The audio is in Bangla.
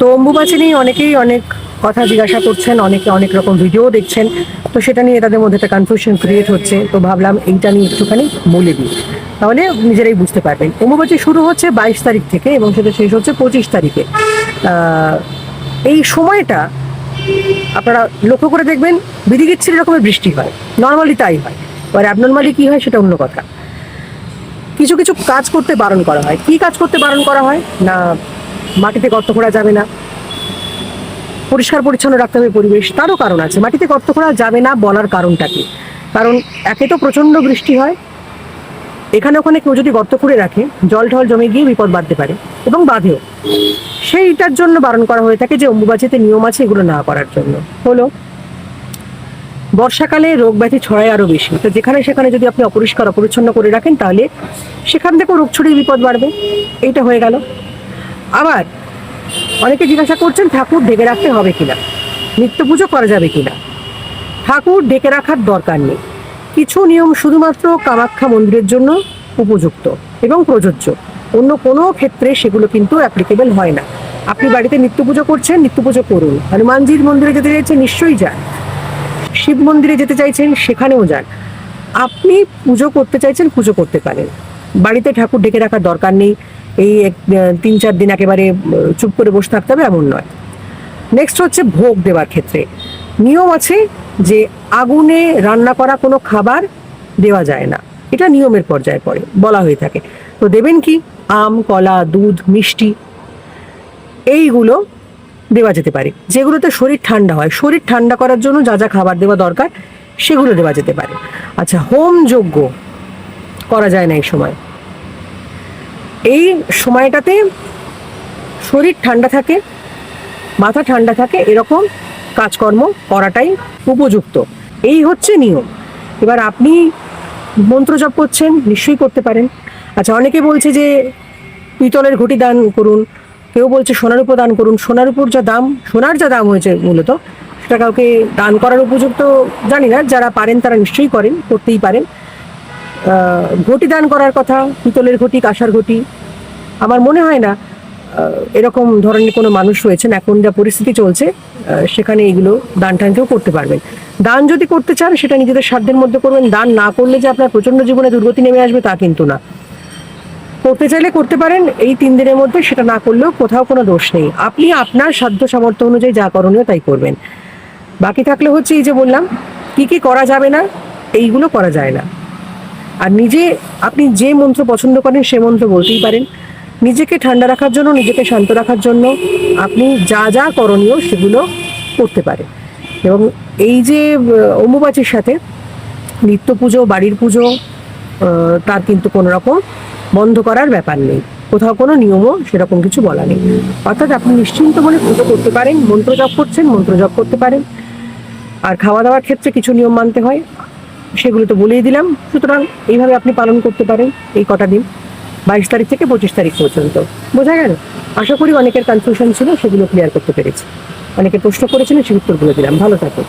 তো অম্বুবাচী নিয়ে অনেকেই অনেক কথা জিজ্ঞাসা করছেন, অনেকে অনেক রকম ভিডিও দেখছেন। তো সেটা নিয়ে তাদের মধ্যে একটা কনফিউশন ক্রিয়েট হচ্ছে। তো ভাবলাম এইটা নিয়ে একটুখানি বলে দিই। তাহলে নিজেরাই বুঝতে পারবেন। অম্বুবাচী শুরু হচ্ছে বাইশ তারিখ থেকে এবং সেটা শেষ হচ্ছে পঁচিশ তারিখে। এই সময়টা আপনারা লক্ষ্য করে দেখবেন, বিধিগিচ্ছির রকমের বৃষ্টি হয়। নর্মালি তাই হয়। এবার অ্যাবনর্মালি কী হয় সেটা অন্য কথা। কিছু কিছু কাজ করতে বারণ করা হয়। কি কাজ করতে বারণ করা হয়? না মাটিতে গর্ত করা যাবে না। পরিষ্কার পরিচ্ছন্ন রাখতে হবে পরিবেশ, তারও কারণ আছে। মাটিতে গর্ত করা যাবে না বলার কারণটা কি? কারণ একে তো প্রচণ্ড বৃষ্টি হয়। এখানে ওখানে কেউ যদি গর্ত করে রাখে, জল ঢল জমে গিয়ে বিপদ বাঁধতে পারে এবং বাঁধেও। সেইটার জন্য বারণ করা হয়ে থাকে যে অম্বুবাচিতে নিয়ম আছে এগুলো না করার জন্য। হলো, বর্ষাকালে রোগ ব্যাধি ছড়ায় আরও বেশি। তো যেখানে সেখানে যদি আপনি অপরিষ্কার, অপরিচ্ছন্ন করে রাখেন, তাহলে সেখান থেকেও রোগ ছড়িয়ে বিপদ বাড়বে। এইটা হয়ে গেল। আবার অনেকে জিজ্ঞাসা করছেন, ঠাকুর ঢেকে রাখতে হবে কিনা? নিত্য পুজো করা যাবে কিনা? ঠাকুর ঢেকে রাখার দরকার নেই। কিছু নিয়ম শুধুমাত্র কামাখ্যা মন্দিরের জন্য উপযুক্ত এবং প্রযোজ্য। অন্য কোনো ক্ষেত্রে সেগুলো কিন্তু অ্যাপ্লিকেবল হয় না। আপনি বাড়িতে নিত্য পুজো করছেন নিত্য পুজো করুন। হনুমানজির মন্দিরে যেতে চাইছেন, নিশ্চয়ই যান। শিব মন্দিরে যেতে চাইছেন, সেখানেও যান। আপনি পুজো করতে চাইছেন, পুজো করতে পারেন। বাড়িতে ঠাকুর ডেকে রাখার দরকার নেই। এই তিন, চার দিন একেবারে চুপ করে বসে থাকতে হবে, এমন নয়। নেক্সট হচ্ছে ভোগ দেওয়ার ক্ষেত্রে। নিয়ম আছে যে আগুনে রান্না করা কোনো খাবার দেওয়া যায় না। এটা নিয়মের পর্যায়ে পড়ে, বলা হয়ে থাকে। তো দেবেন কি? আম, কলা, দুধ, মিষ্টি, এইগুলো দেওয়া যেতে পারে। যেগুলোতে শরীর ঠান্ডা হয়। শরীর ঠান্ডা করার জন্য যা যা খাবার দেওয়া দরকার, সেগুলো দেওয়া যেতে পারে। আচ্ছা হোম যোগ্য করা যায় না এই সময়। এই সময়টাতে শরীর ঠান্ডা থাকে, মাথা ঠান্ডা থাকে, এরকম কাজকর্ম করাটাই উপযুক্ত। এই হচ্ছে নিয়ম। এবার আপনি মন্ত্র জপ করছেন, নিশ্চয়ই করতে পারেন। আচ্ছা অনেকে বলছে যে পিতলের ঘটি দান করুন, কেউ বলছে সোনার উপর দান করুন। সোনার উপর যা দাম, সোনার যা দাম হয়েছে মূলত, সেটা কাউকে দান করার উপযুক্ত জানি না, যারা পারেন তারা নিশ্চয়ই করেন, করতেই পারেন। ঘটি দান করার কথা, পিতলের ঘটি, কাঁসার ঘটি। আমার মনে হয় না এরকম ধরনের কোনো মানুষ রয়েছেন, এখন যা পরিস্থিতি চলছে সেখানে এগুলো দান টান কেউ করতে পারবেন। দান যদি করতে চান, সেটা নিজেদের সাধ্যের মধ্যে করবেন। দান না করলে যে আপনার প্রচণ্ড জীবনে দুর্গতি নেমে আসবে, তা কিন্তু না। করতে চাইলে করতে পারেন, এই তিন দিনের মধ্যে সেটা না করলেও কোথাও কোনো দোষ নেই। আপনি আপনার সাধ্য সামর্থ্য অনুযায়ী যা করণীয় তাই করবেন। বাকি থাকলে হচ্ছে এই যে বললাম, কি কি করা যাবে না, এইগুলো করা যায় না। আর নিজে, আপনি যে মন্ত্র পছন্দ করেন, সে মন্ত্র বলতেই পারেন। নিজেকে ঠান্ডা রাখার জন্য, নিজেকে শান্ত রাখার জন্য আপনি যা যা করণীয় সেগুলো করতে পারেন। এবং এই যে অম্বুবাচীর সাথে নিত্য পুজো বাড়ির পুজো তার কিন্তু কোনো রকম বন্ধ করার ব্যাপার নেই। কোথাও কোনো নিয়মও সেরকম কিছু বলা নেই। অর্থাৎ আপনি নিশ্চিন্ত মনে পুজো করতে পারেন, মন্ত্র জপ করছেন, মন্ত্র জপ করতে পারেন। আর খাওয়া দাওয়ার ক্ষেত্রে কিছু নিয়ম মানতে হয়। সেগুলো তো বলেই দিলাম। সুতরাং এইভাবে আপনি পালন করতে পারেন এই কটা দিন। বাইশ তারিখ থেকে পঁচিশ তারিখ পর্যন্ত। বোঝা গেল? আশা করি অনেকের কনফিউশন ছিল, সেগুলো ক্লিয়ার করতে পেরেছি। অনেকে প্রশ্ন করেছিলেন সেই উত্তরগুলো দিলাম। ভালো থাকুন।